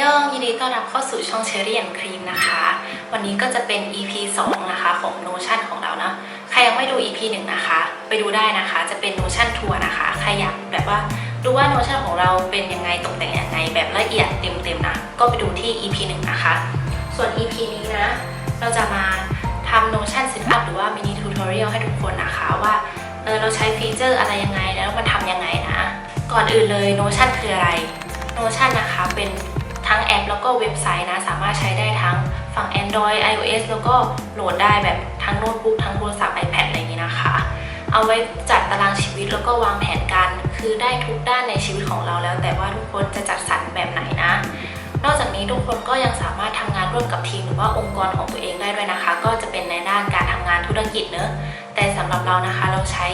ย่องยินดีต้อนรับเข้าสู่ช่องเชอรี่แอนครีมนะคะ วันนี้ก็จะเป็น EP 2 นะคะของ Notion ของเราเนาะใครยังไม่ดู EP 1 นะคะ ไปดูได้นะคะจะเป็น Notion ทัวร์นะคะ ใครอยากแบบว่าดูว่า Notion ของเราเป็นยังไงตกแต่งยังไงแบบละเอียดเต็มๆนะก็ไปดูที่ EP 1 นะคะ ส่วน EP นี้นะ เราจะมาทำ Notion Setup หรือว่า Mini Tutorial ให้ทุกคนนะคะว่าเออเราใช้ฟีเจอร์อะไรยังไงแล้วมันทำยังไงนะ ก่อนอื่นเลย Notion คืออะไร Notion นะคะเป็น ทั้งแอปแล้วก็เว็บไซต์นะ สามารถใช้ได้ทั้งฝั่ง Android iOS แล้วก็โหลดได้แบบทั้งโน้ตบุ๊กทั้งโทรศัพท์ iPad อะไรอย่างนี้นะคะ เอาไว้จัดตารางชีวิตแล้วก็วางแผนการคือได้ทุกด้านในชีวิตของเราแล้ว แต่ว่าทุกคนจะจัดสรรแบบไหนนะ นอกจากนี้ทุกคนก็ยังสามารถทำงานร่วมกับทีมหรือว่าองค์กรของตัวเองได้ด้วยนะคะ ก็จะเป็นในด้านการทำงานธุรกิจเนอะแต่สำหรับเรานะคะเราใช้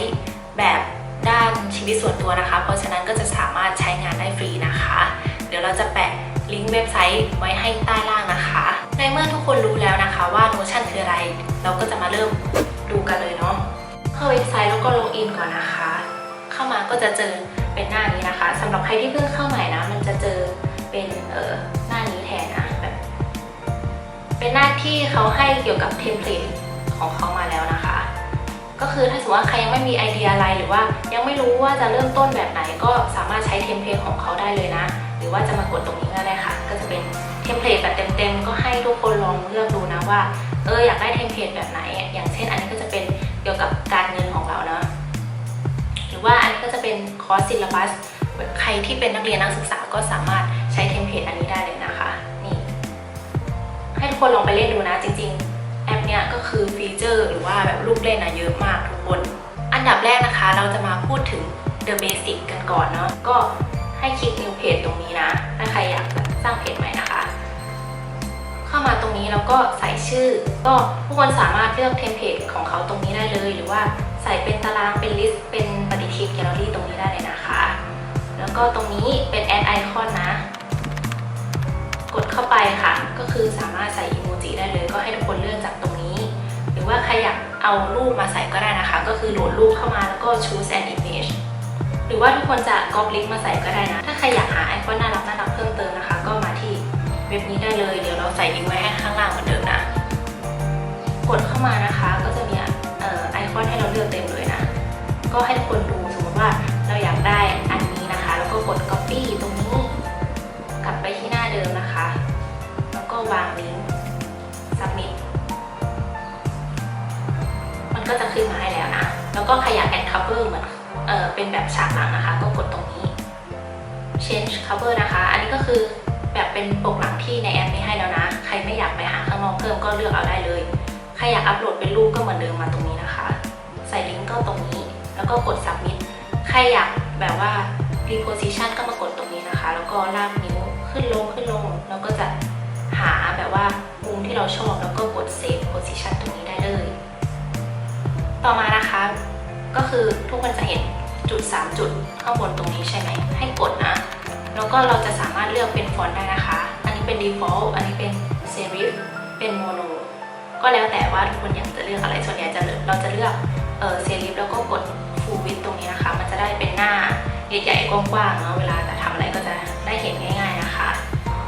แบบด้านชีวิตส่วนตัวนะคะ เพราะฉะนั้นก็จะสามารถใช้งานได้ฟรีนะคะ เดี๋ยวเราจะแปะ ลิงก์เว็บไซต์ไว้ให้ใต้ล่างนะคะ ในเมื่อทุกคนรู้แล้วนะคะว่า Notion คืออะไร เราก็จะมาเริ่มดูกันเลยเนาะเข้าเว็บไซต์แล้วก็ลงอินก่อนนะคะ เข้ามาก็จะเจอเป็นหน้านี้นะคะสำหรับใครที่เพิ่งเข้าใหม่นะ มันจะเจอเป็นเออหน้านี้แทนนะแบบเป็นหน้าที่เขาให้เกี่ยวกับเทมเพลตของเขามาแล้วนะคะ ก็คือถ้าสมมติว่าใครยังไม่มีไอเดียอะไรหรือว่ายังไม่รู้ว่าจะเริ่มต้นแบบไหนก็สามารถใช้เทมเพลตของเขาได้เลยนะ รือว่าจะมากดตรงนี้ก็ได้ค่ะ ก็จะเป็นเทมเพลตแบบเต็มๆ ก็ให้ทุกคนลองเลือกดูนะว่า เอออยากได้เทมเพลตแบบไหน อย่างเช่นอันนี้ก็จะเป็นเกี่ยวกับการเงินของเราเนาะหรือว่าอันนี้ก็จะเป็นคอร์สซิลบัสใครที่เป็นนักเรียนนักศึกษาก็สามารถใช้เทมเพลตอันนี้ได้เลยนะคะ นี่ ให้ทุกคนลองไปเล่นดูนะ จริง ๆ แอปเนี้ยก็คือฟีเจอร์ หรือว่าแบบลูกเล่นอะเยอะมากทุกคน อันดับแรกนะคะ เราจะมาพูดถึง The Basic กันก่อนเนาะก็ ให้คลิก New Page ตรงนี้นะ ถ้าใครอยากสร้างเพจใหม่นะคะ เข้ามาตรงนี้แล้วก็ใส่ชื่อ ก็ทุกคนสามารถเลือกเทมเพลตของเขาตรงนี้ได้เลย หรือว่าใส่เป็นตารางเป็นลิสต์เป็นปฏิทินแกลเลอรี่ตรงนี้ได้เลยนะคะ แล้วก็ตรงนี้เป็นแอดไอคอนนะ กดเข้าไปค่ะ ก็คือสามารถใส่อีโมจิได้เลย ก็ให้ทุกคนเลือกจากตรงนี้ หรือว่าใครอยากเอารูปมาใส่ก็ได้นะคะ ก็คือโหลดรูปเข้ามาแล้วก็ choose an image หรือว่าทุกคนจะ copy link มาใส่ก็ได้นะ ถ้าใครอยากหาไอคอนน่ารักน่ารักเพิ่มเติมนะคะ ก็มาที่เว็บนี้ได้เลย เดี๋ยวเราใส่ลิงก์ไว้ให้ข้างล่างเหมือนเดิมนะ กดเข้ามานะคะ ก็จะมีไอคอนให้เราเลือกเต็มเลยนะ ก็ให้ทุกคนดูสมมติว่าเราอยากได้อันนี้นะคะ แล้วก็กด copy ตรงนี้ กลับไปที่หน้าเดิมนะคะ แล้วก็วางลิงก์ submit มันก็จะขึ้นมาให้แล้วนะ แล้วก็ใครอยาก add cover เหมือน เออเป็นแบบฉากหลังนะคะ ก็กดตรงนี้ change cover นะคะ อันนี้ก็คือแบบเป็นปกหลังที่ในแอปนี้ให้แล้วนะ ใครไม่อยากไปหาข้างนอกเพิ่มก็เลือกเอาได้เลย ใครอยากอัปโหลดเป็นรูปก็เหมือนเดิมมาตรงนี้นะคะ ใส่ลิงก์ก็ตรงนี้ แล้วก็กด submit ใครอยากแบบว่า reposition ก็มากดตรงนี้นะคะ แล้วก็ลากนิ้วขึ้นลงขึ้นลง แล้วก็จะหาแบบว่ามุมที่เราชอบ แล้วก็กด save position ตรงนี้ได้เลย ต่อมานะคะ ก็คือทุกคนจะเห็นจุด 3 จุดข้างบนตรงนี้ใช่ไหม ให้กดนะ แล้วก็เราจะสามารถเลือกเป็นฟอนต์ได้นะคะ อันนี้เป็น default อันนี้เป็น serif เป็น mono ก็แล้วแต่ว่าทุกคนอยากจะเลือกอะไร ส่วนใหญ่จะเราจะเลือกเออ serif แล้วก็กด full width ตรงนี้นะคะ มันจะได้เป็นหน้าใหญ่ๆกว้างๆเนาะเวลาจะทำอะไรก็จะได้เห็นง่าย ๆนะคะ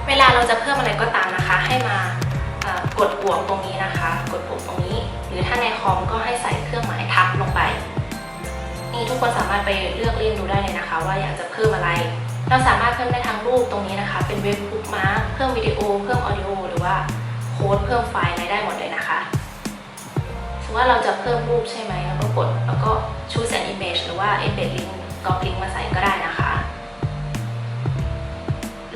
เวลาเราจะเพิ่มอะไรก็ตามนะคะ ให้มากดบวกตรงนี้นะคะ กดบวกตรงนี้ หรือถ้าในคอมก็ให้ใส่เครื่องหมายทับ นี่ทุกคนสามารถไปเลือกเล่นดูได้เลยนะคะ ว่าอยากจะเพิ่มอะไร เราสามารถเพิ่มได้ทั้งรูปตรงนี้นะคะ เป็นเว็บบุ๊กมาร์คเพิ่มวิดีโอ เพิ่มออดิโอหรือว่าโค้ดเพิ่มไฟล์อะไรได้หมดเลยนะคะสมมติว่าเราจะเพิ่มรูปใช่ไหมแล้วก็กดแล้วก็ choose an image หรือว่า embed link copy link มาใส่ก็ได้นะคะ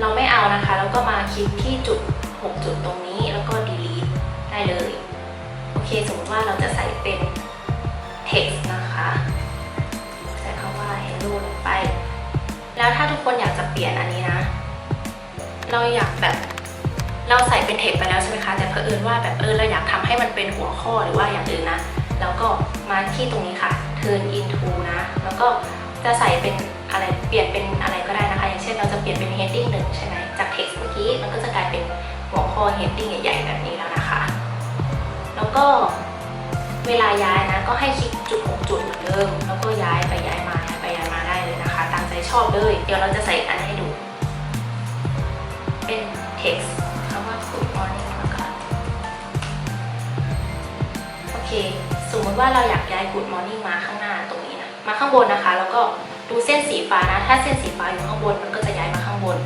เราไม่เอานะคะ แล้วก็มาคลิกที่จุด 6 จุดตรงนี้แล้วก็ delete ได้เลย โอเค สมมติว่าเราจะใส่เป็น text นะคะำว่า hello ลงไป แล้วถ้าทุกคนอยากจะเปลี่ยนอันนี้นะ เราอยากแบบเราใส่เป็น text ไปแล้วใช่ไหมคะ แต่เผอิญว่าแบบเออเราอยากทำให้มันเป็นหัวข้อหรือว่าอย่างอื่นนะ แล้วก็มาที่ตรงนี้ค่ะ turn into นะ แล้วก็จะใส่เป็นอะไรเปลี่ยนเป็นอะไรก็ได้นะคะ อย่างเช่นเราจะเปลี่ยนเป็น heading หนึ่งใช่ไหมจาก text เมื่อกี้มันก็จะกลายเป็นหัวข้อ heading ใหญ่ๆแบบนี้แล้วนะคะ แล้วก็เวลาย้ายนะก็ให้คลิกจุดหกจุดเหมือนเดิมแล้วก็ย้ายไปย้ายมา ชอบเลย เดี๋ยวเราจะใส่อันให้ดู เป็น text คำว่า good morning แล้วก็โอเค สมมติว่าเราอยากย้าย good morning มาข้างหน้าตรงนี้นะ มาข้างบนนะคะ แล้วก็ดูเส้นสีฟ้านะ ถ้าเส้นสีฟ้าอยู่ข้างบนมันก็จะย้ายมาข้างบน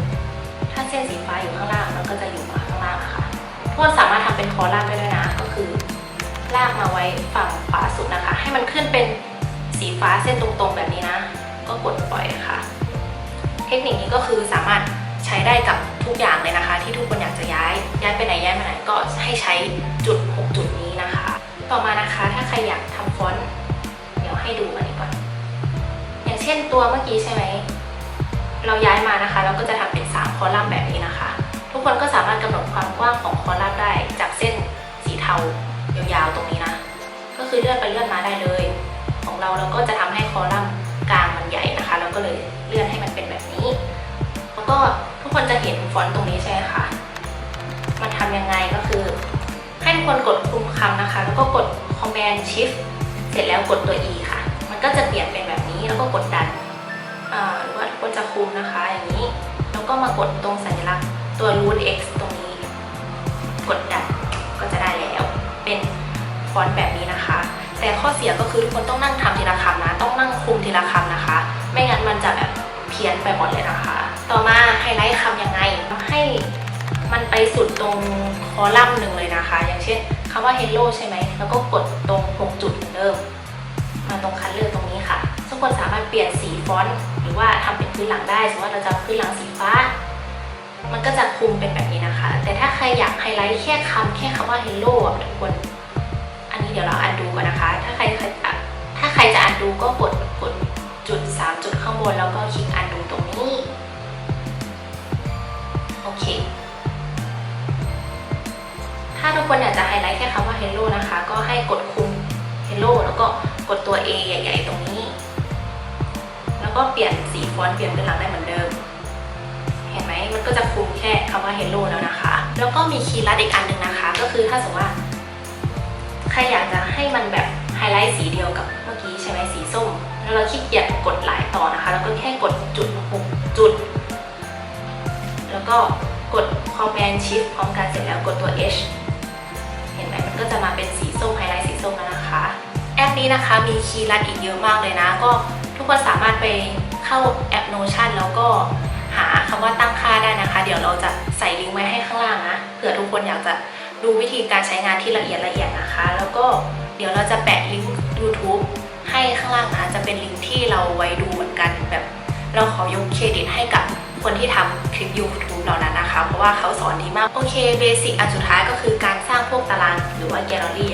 ถ้าเส้นสีฟ้าอยู่ข้างล่างมันก็จะอยู่มาข้างล่างนะคะทุกคนสามารถทำเป็นคอลัมน์ได้ด้วยนะ ก็คือลากมาไว้ฝั่งขวาสุดนะคะ ให้มันขึ้นเป็นสีฟ้าเส้นตรงๆแบบนี้นะ ก็กดปล่อยค่ะ เทคนิคนี้ก็คือสามารถใช้ได้กับทุกอย่างเลยนะคะ ที่ทุกคนอยากจะย้าย ย้ายไปไหนย้ายมาไหนก็ให้ใช้จุด 6 จุดนี้นะคะ ต่อมานะคะถ้าใครอยากทำฟอนต์เดี๋ยวให้ดูอันนี้ก่อน อย่างเช่นตัวเมื่อกี้ใช่ไหมเราย้ายมานะคะ เราก็จะทำเป็น 3 คอลัมน์แบบนี้นะคะ ทุกคนก็สามารถกำหนดความกว้างของคอลัมน์ได้จากเส้นสีเทายาวๆตรงนี้นะ ก็คือเลื่อนไปเลื่อนมาได้เลย ของเราเราก็จะทำให้คอลัมน์ นะคะเราก็เลยเลื่อนให้มันเป็นแบบนี้ แล้วก็ทุกคนจะเห็นฟอนต์ตรงนี้ใช่ไหมคะมันทำยังไงก็คือ ให้ทุกคนกดคุมคำนะคะ แล้วก็กด Command Shift เสร็จแล้วกดตัว E ค่ะ มันก็จะเปลี่ยนเป็นแบบนี้แล้วก็กดดันหรือว่าทุกคนจะคุมนะคะอย่างนี้ แล้วก็มากดตรงสัญลักษณ์ตัว root x ตรงนี้ กดดันก็จะได้แล้ว เป็นฟอนต์แบบนี้นะคะ แต่ข้อเสียก็คือทุกคนต้องนั่งทำทีละคำนะ ต้องนั่งคุมทีละคำนะคะ จะแบบเพี้ยนไปหมดเลยนะคะ ต่อมาไฮไลท์คำยังไงให้มันไปสุดตรงคอลัมน์หนึ่งเลยนะคะ อย่างเช่นคำว่า hello ใช่ไหม แล้วก็กดตรง 6 จุดเหมือนเดิม มาตรงคันเลือกตรงนี้ค่ะทุกคนสามารถเปลี่ยนสีฟอนต์หรือว่าทำเป็นพื้นหลังได้สมมติว่าเราจะเอาพื้นหลังสีฟ้า มันก็จะคุมเป็นแบบนี้นะคะ แต่ถ้าใครอยากไฮไลท์แค่คำแค่คำว่า hello อะทุกคน อันนี้เดี๋ยวเราอันดูก่อนนะคะ ถ้าใครอะถ้าใครจะอันดูก็กดกด จุด 3 จุดข้างบนแล้วก็คลิกอันดูตรงนี้ โอเค ถ้าทุกคนอยากจะไฮไลท์แค่คำว่า hello นะคะ ก็ให้กดคุม hello แล้วก็กดตัว A ใหญ่ ๆ ตรงนี้ แล้วก็เปลี่ยนสีฟอนต์เปลี่ยนเป็นหลังได้เหมือนเดิม เห็นไหมมันก็จะคุมแค่คำว่า hello แล้วนะคะ แล้วก็มีคีย์ลัดอีกอันหนึ่งนะคะ ก็คือถ้าสมมติว่า ใครอยากจะให้มันแบบ ก็กด Command Shift พร้อมกันเสร็จแล้วกดตัว H เห็นไหมมันก็จะมาเป็นสีส้มไฮไลท์สีส้มแล้วนะคะ แอปนี้นะคะมีคีย์ลัดอีกเยอะมากเลยนะ ก็ทุกคนสามารถไปเข้าแอป Notion แล้วก็หาคำว่าตั้งค่าได้นะคะ เดี๋ยวเราจะใส่ลิงก์ไว้ให้ข้างล่างนะเผื่อทุกคนอยากจะดูวิธีการใช้งานที่ละเอียดละเอียดนะคะ แล้วก็เดี๋ยวเราจะแปะลิงก์ YouTube ให้ข้างล่างนะจะเป็นลิงก์ที่เราไว้ดูเหมือนกันแบบ เราขอยกเครดิตให้กับ คนที่ทำคลิป YouTube เหล่านั้นนะคะ เพราะว่าเขาสอนดีมาก โอเคเบสิกอันสุดท้ายก็คือการสร้างพวกตารางหรือว่าแกลเลอรี่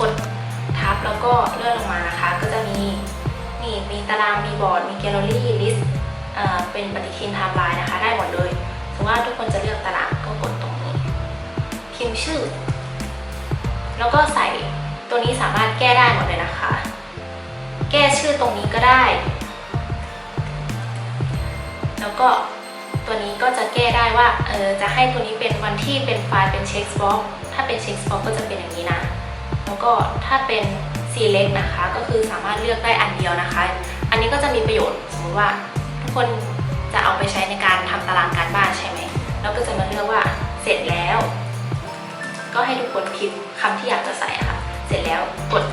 กดทับแล้วก็เลื่อนลงมานะคะ ก็จะมีนี่มีตารางมีบอร์ด มีแกลเลอรี่ลิสต์เป็นปฏิทินไทม์ไลน์นะคะ ได้หมดเลยสมมติว่าทุกคนจะเลือกตารางก็กดตรงนี้พิมพ์ชื่อ แล้วก็ใส่ตัวนี้สามารถแก้ได้หมดเลยนะคะ แก้ชื่อตรงนี้ก็ได้ แล้วก็ตัวนี้ก็จะแก้ได้ว่าเออจะให้ตัวนี้เป็นวันที่เป็นไฟล์เป็นเช็คบ็อกถ้าเป็นเช็คบ็อกก็จะเป็นอย่างนี้นะ แล้วก็ถ้าเป็น select นะคะก็คือสามารถเลือกได้อันเดียวนะคะ อันนี้ก็จะมีประโยชน์สมมติว่าทุกคนจะเอาไปใช้ในการทำตารางการบ้านใช่ไหมแล้วก็จะมาเลือกว่าเสร็จแล้ว ก็ให้ทุกคนพิมพ์คำที่อยากจะใส่ค่ะ เสร็จแล้วกด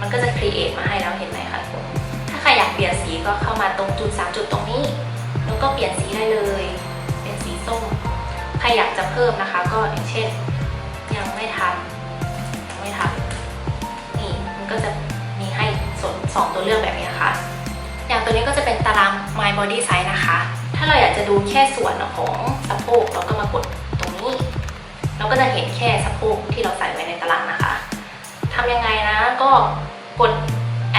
มันก็จะ create มาให้แล้วเห็นไหมคะทุกคนถ้าใครอยากเปลี่ยนสีก็เข้ามาตรงจุด3จุดตรงนี้ ก็เปลี่ยนสีได้เลย เป็นสีส้ม ใครอยากจะเพิ่มนะคะ ก็อย่างเช่น ยังไม่ทำยังไม่ทำนี่มันก็จะมีให้สสองตัวเลือกแบบนี้นะคะ อย่างตัวนี้ก็จะเป็นตาราง my body size นะคะ ถ้าเราอยากจะดูแค่ส่วนของสะโพกเราก็มากดตรงนี้ เราก็จะเห็นแค่สะโพกที่เราใส่ไว้ในตารางนะคะทำยังไงนะก็กด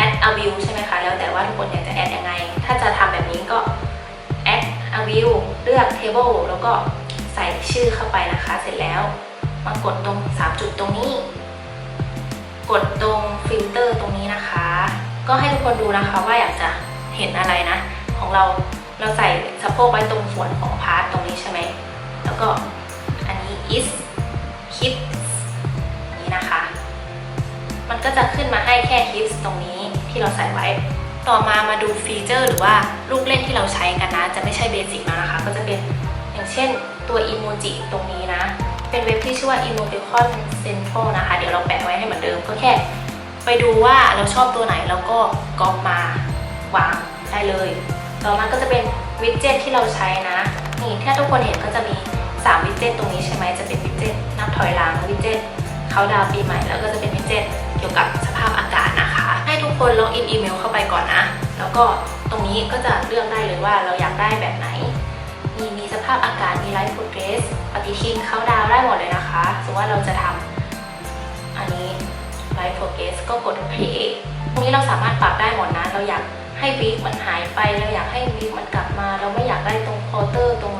add a view ใช่ไหมคะ แล้วแต่ว่าทุกคนอยากจะ add ยังไง ถ้าจะทำแบบนี้ก็ add a view เลือก table แล้วก็ใส่ชื่อเข้าไปนะคะ เสร็จแล้วมากดตรง 3 จุดตรงนี้ กดตรงฟิลเตอร์ตรงนี้นะคะ ก็ให้ทุกคนดูนะคะว่าอยากจะเห็นอะไรนะ ของเราเราใส่สะโพกไว้ตรงส่วนของพาร์ทตรงนี้ใช่ไหม แล้วก็อันนี้ is hips นี้นะคะ มันก็จะขึ้นมาให้แค่ hips ตรงนี้ที่เราใส่ไว้ ต่อมามาดูฟีเจอร์ หรือว่าลูกเล่นที่เราใช้กันนะ จะไม่ใช่เบสิกแล้วนะคะ ก็จะเป็นอย่างเช่นตัวอีโมจิตรงนี้นะ เป็นเว็บที่ชื่อว่า Emoticon Central นะคะ เดี๋ยวเราแปะไว้ให้เหมือนเดิมก็แค่ ไปดูว่าเราชอบตัวไหนแล้วก็ก๊อปมาวางได้เลย ต่อมาก็จะเป็นวิดเจ็ตที่เราใช้นะ นี่ถ้าทุกคนเห็นก็จะมี 3 วิดเจ็ตตรงนี้ใช่ไหมจะเป็นวิดเจ็ตนับถอยหลังวิดเจ็ตเขาดาวปีใหม่แล้วก็จะเป็นวิดเจ็ตเกี่ยวกับส คนล็อกอินอีเมลเข้าไปก่อนนะ แล้วก็ตรงนี้ก็จะเลือกได้เลยว่าเราอยากได้แบบไหน มีมีสภาพอากาศ มีไลฟ์โปรเกรสปฏิทินเขาดาวได้หมดเลยนะคะสมมติว่าเราจะทำอันนี้ Live Progress ก็กด Create ตรงนี้เราสามารถปรับได้หมดนะ เราอยากให้วีคมันหายไป เราอยากให้วีคมันกลับมา เราไม่อยากได้ตรงควอเตอร์ตรง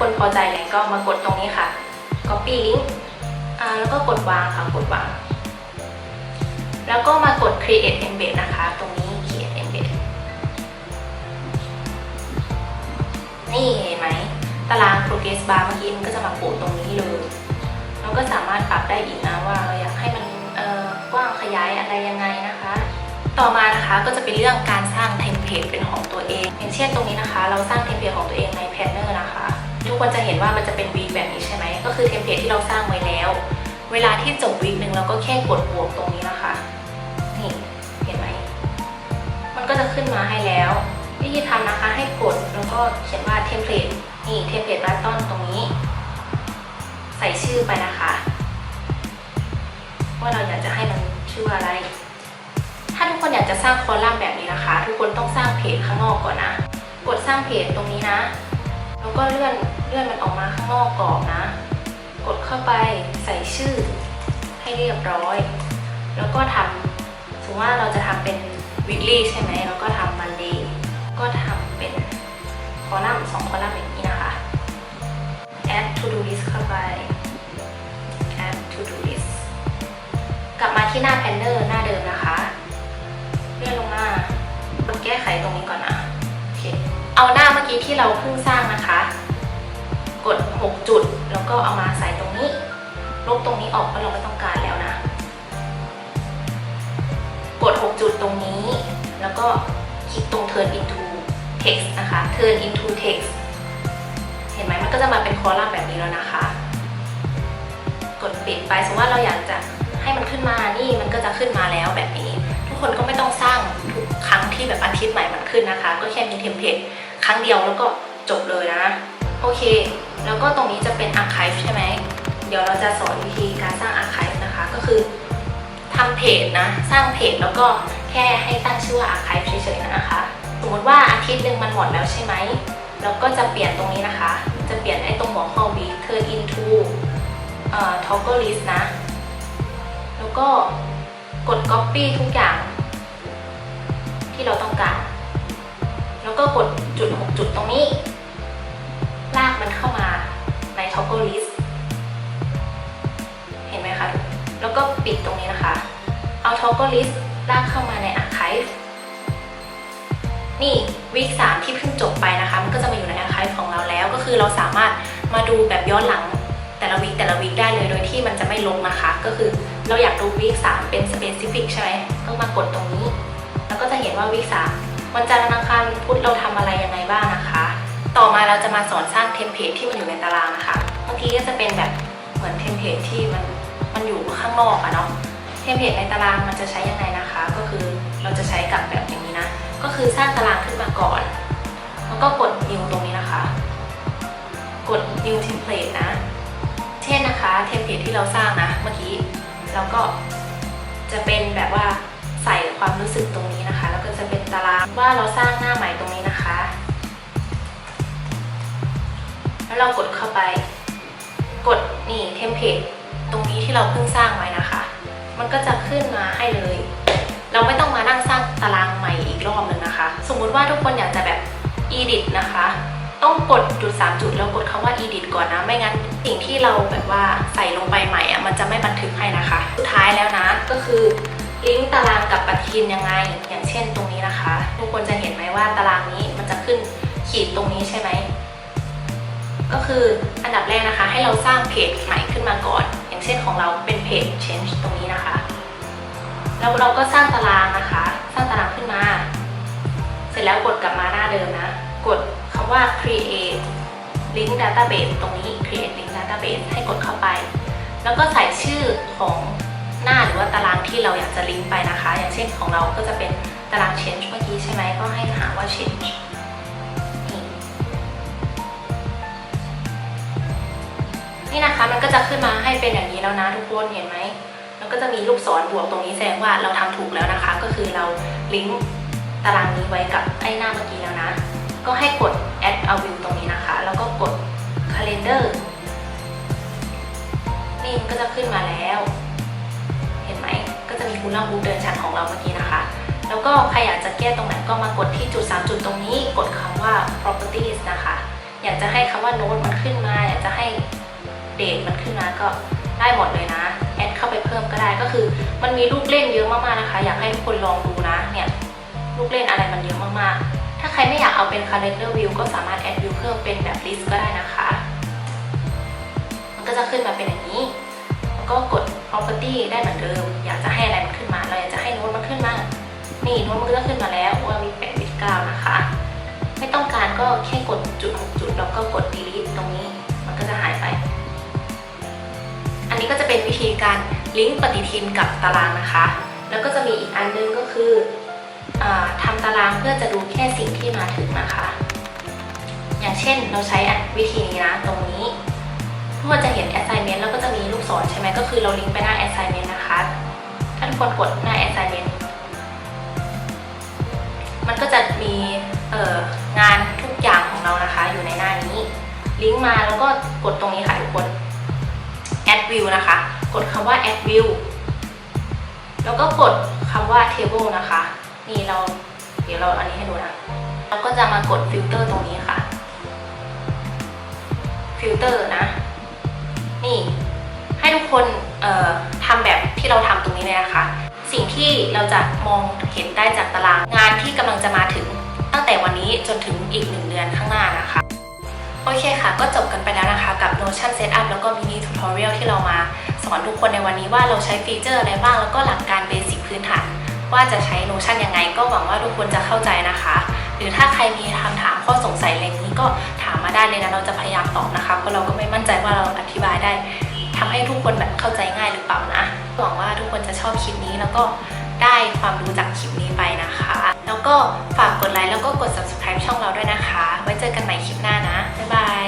คนพอใจเลยก็มากดตรงนี้ค่ะ Copy Link อ่าแล้วก็กดวางค่ะ กดวาง แล้วก็มากด Create Embed นะคะ ตรงนี้ Create Embed นี่เห็นไหม ตาราง progress bar เมื่อกี้มันก็จะมาโผล่ตรงนี้เลย เราก็สามารถปรับได้อีกนะว่าเราอยากให้มันกว้างขยายอะไรยังไงนะคะ ต่อมานะคะก็จะเป็นเรื่องการสร้างเทมเพลตเป็นของตัวเอง อย่างเช่นตรงนี้นะคะ เราสร้างเทมเพลตของตัวเองใน Planner นะคะ ทุกคนจะเห็นว่ามันจะเป็นวีคแบบนี้ใช่ไหมก็คือเทมเพลตที่เราสร้างไว้แล้ว เวลาที่จบวีคหนึ่งเราก็แค่กดบวกตรงนี้นะคะนี่เห็นไหมมันก็จะขึ้นมาให้แล้ววิธีทำนะคะให้กดแล้วก็เขียนว่าเทมเพลตนี่เทมเพลตบัตตอนตรงนี้ ใส่ชื่อไปนะคะว่าเราอยากจะให้มันชื่ออะไร ถ้าทุกคนอยากจะสร้างคอลัมน์แบบนี้นะคะ ทุกคนต้องสร้างเพจข้างนอกก่อนนะ กดสร้างเพจตรงนี้นะ แล้วก็เลื่อนเลื่อนมันออกมาข้างนอกกรอบนะ กดเข้าไปใส่ชื่อให้เรียบร้อย แล้วก็ทำสมมติว่าเราจะทำเป็น weekly ใช่ไหมแล้วก็ทำ monday ก็ทำเป็นคอลัมน์สองคอลัมน์อย่างนี้นะคะ add to do list เข้าไป add to do list กลับมาที่หน้า planner หน้าเดิมนะคะ เลื่อนลงมา กดแก้ไขตรงนี้ก่อนนะ โอเค เอาหน้าเมื่อกี้ที่เราเพิ่งสร้างนะคะ กด 6 จุด แล้วก็เอามาใส่ตรงนี้ ลบตรงนี้ออกเพราะเราไม่ต้องการแล้วนะ กด 6 จุดตรงนี้ แล้วก็คลิกตรง turn into text นะคะ turn into text เห็นไหมมันก็จะมาเป็นคอลัมน์แบบนี้แล้วนะคะ กดปิดไปสมมติว่าเราอยากจะให้มันขึ้นมา นี่มันก็จะขึ้นมาแล้วแบบนี้ ทุกคนก็ไม่ต้องสร้างทุกครั้งที่แบบอาทิตย์ใหม่มันขึ้นนะคะ ก็แค่มีเทมเพลต ครั้งเดียวแล้วก็จบเลยนะ โอเค แล้วก็ตรงนี้จะเป็น archive ใช่ไหม เดี๋ยวเราจะสอนวิธีการสร้าง archive นะคะ ก็คือทำเพจนะ สร้างเพจแล้วก็แค่ให้ตั้งชื่อว่า archive เฉยๆนะคะ สมมติว่าอาทิตย์หนึ่งมันหมดแล้วใช่ไหมเราก็จะเปลี่ยนตรงนี้นะคะ จะเปลี่ยนไอ้ตรงหัวข้อ week turn into เอ่อ toggle list นะ แล้วก็กด copy ทุกอย่างที่เราต้องการ แล้วก็กดจุด 6 จุดตรงนี้ ลากมันเข้ามาใน toggle list เห็นไหมคะ แล้วก็ปิดตรงนี้นะคะ เอา toggle list ลากเข้ามาใน archive นี่วีคสามที่เพิ่งจบไปนะคะ มันก็จะมาอยู่ใน archive ของเราแล้ว ก็คือเราสามารถมาดูแบบย้อนหลังแต่ละวีคแต่ละวีคได้เลยโดยที่มันจะไม่ลงนะคะ ก็คือเราอยากดูวีคสามเป็น specific ใช่ไหมต้องมากดตรงนี้ แล้วก็จะเห็นว่าวีคสาม วันจันทร์วันอังคารวันพุธเราทำอะไรยังไงบ้างนะคะ ต่อมาเราจะมาสอนสร้างเทมเพลตที่มันอยู่ในตารางนะคะบางทีก็จะเป็นแบบเหมือนเทมเพลตที่มันมันอยู่ข้างนอกอะเนาะเทมเพลตในตารางมันจะใช้ยังไงนะคะ ก็คือเราจะใช้กับแบบอย่างนี้นะ ก็คือสร้างตารางขึ้นมาก่อนแล้วก็กด new ตรงนี้นะคะ กด new template นะ เช่นนะคะเทมเพลตที่เราสร้างนะเมื่อกี้เราก็จะเป็นแบบว่าใส่ความรู้สึกตรงนี้นะ ตารางว่าเราสร้างหน้าใหม่ตรงนี้นะคะ แล้วเรากดเข้าไป กดนี่เทมเพลตตรงนี้ที่เราเพิ่งสร้างไว้นะคะ มันก็จะขึ้นมาให้เลย เราไม่ต้องมานั่งสร้างตารางใหม่อีกรอบหนึ่งนะคะ สมมุติว่าทุกคนอยากจะแบบ edit นะคะ ต้องกดจุด3จุดแล้วกดคำว่า edit ก่อนนะ ไม่งั้นสิ่งที่เราแบบว่าใส่ลงไปใหม่อะมันจะไม่บันทึกให้นะคะ สุดท้ายแล้วนะก็คือ ลิงก์ตารางกับปฏิทินยังไง อย่างเช่นตรงนี้นะคะ ทุกคนจะเห็นไหมว่าตารางนี้มันจะขึ้นขีดตรงนี้ใช่ไหม ก็คืออันดับแรกนะคะ ให้เราสร้างเพจใหม่ขึ้นมาก่อน อย่างเช่นของเราเป็นเพจ change ตรงนี้นะคะ แล้วเราก็สร้างตารางนะคะ สร้างตารางขึ้นมา เสร็จแล้วกดกลับมาหน้าเดิมนะ กดคำว่า create link database ตรงนี้ create link database ให้กดเข้าไป แล้วก็ใส่ชื่อของ หน้าหรือว่าตารางที่เราอยากจะลิงก์ไปนะคะ อย่างเช่นของเราก็จะเป็นตาราง change เมื่อกี้ใช่ไหมก็ให้หาว่า change นี่นะคะมันก็จะขึ้นมาให้เป็นอย่างนี้แล้วนะทุกคนเห็นไหมแล้วก็จะมีลูกศรบวกตรงนี้แสดงว่าเราทำถูกแล้วนะคะ ก็คือเราลิงก์ตารางนี้ไว้กับไอ้หน้าเมื่อกี้แล้วนะ ก็ให้กด add a view ตรงนี้นะคะ แล้วก็กด calendar นี่มันก็จะขึ้นมาแล้ว จะมีคูล่าบูเดินชันของเราเมื่อกี้นะคะ แล้วก็ใครอยากจะแก้ตรงไหนก็มากดที่จุด 3 จุดตรงนี้ กดคำว่า properties นะคะ อยากจะให้คำว่า note มันขึ้นมา อยากจะให้ date มันขึ้นมาก็ได้หมดเลยนะ แอดเข้าไปเพิ่มก็ได้ ก็คือ มันมีลูกเล่นเยอะมากๆนะคะ อยากให้ทุกคนลองดูนะ เนี่ย ลูกเล่นอะไรมันเยอะมากๆ ถ้าใครไม่อยากเอาเป็น calendar view ก็สามารถ add view เพิ่มเป็นแบบ list ก็ได้นะคะ มันก็จะขึ้นมาเป็นอย่างนี้ ก็กด property ได้เหมือนเดิม อยากจะให้อะไรมันขึ้นมา เราอยากจะให้โน้ตมันขึ้นมา นี่โน้ตมันก็ขึ้นมาแล้วว่ามี8บิต9นะคะ ไม่ต้องการก็แค่กดจุด6จุดแล้วก็กด delete ตรงนี้ มันก็จะหายไป อันนี้ก็จะเป็นวิธีการลิงก์ปฏิทินกับตารางนะคะ แล้วก็จะมีอีกอันนึงก็คืออทำตารางเพื่อจะดูแค่สิ่งที่มาถึงนะคะ อย่างเช่นเราใช้วิธีนี้นะตรงนี้ ทุกคนจะเห็น assignment แล้วก็จะมีลูกศรใช่ไหมก็คือเราลิงก์ไปหน้า assignment นะคะถ้าทุกคนกดหน้า assignment มันก็จะมีงานทุกอย่างของเรานะคะ อยู่ในหน้านี้ ลิงก์มาแล้วก็กดตรงนี้ค่ะทุกคน add view นะคะ กดคำว่า add view แล้วก็กดคำว่า table นะคะ นี่เราเดี๋ยวเราอันนี้ให้ดูนะเราก็จะมากด filter ตรงนี้ค่ะ filter นะ นี่ ให้ทุกคนทำแบบที่เราทำตรงนี้เลยนะคะ สิ่งที่เราจะมองเห็นได้จากตารางงานที่กำลังจะมาถึง ตั้งแต่วันนี้จนถึงอีกหนึ่งเดือนข้างหน้านะคะ โอเคค่ะ ก็จบกันไปแล้วนะคะ กับ Notion Setup แล้วก็มินิ Tutorial ที่เรามา สอนทุกคนในวันนี้ว่าเราใช้ฟีเจอร์อะไรบ้างแล้วก็หลักการเบสิกพื้นฐานว่าจะใช้ Notion ยังไง ก็หวังว่าทุกคนจะเข้าใจนะคะ หรือถ้าใครมีคำถามข้อสงสัยอะไรนี้ก็ถามมาได้เลยนะเราจะพยายามตอบนะคะเพราะเราก็ไม่มั่นใจว่าเราอธิบายได้ทำให้ทุกคนแบบเข้าใจง่ายหรือเปล่านะหวังว่าทุกคนจะชอบคลิปนี้แล้วก็ได้ความรู้จากคลิปนี้ไปนะคะ แล้วก็ฝากกดไลค์แล้วก็กด subscribe ช่องเราด้วยนะคะ ไว้เจอกันใหม่คลิปหน้านะบ๊ายบาย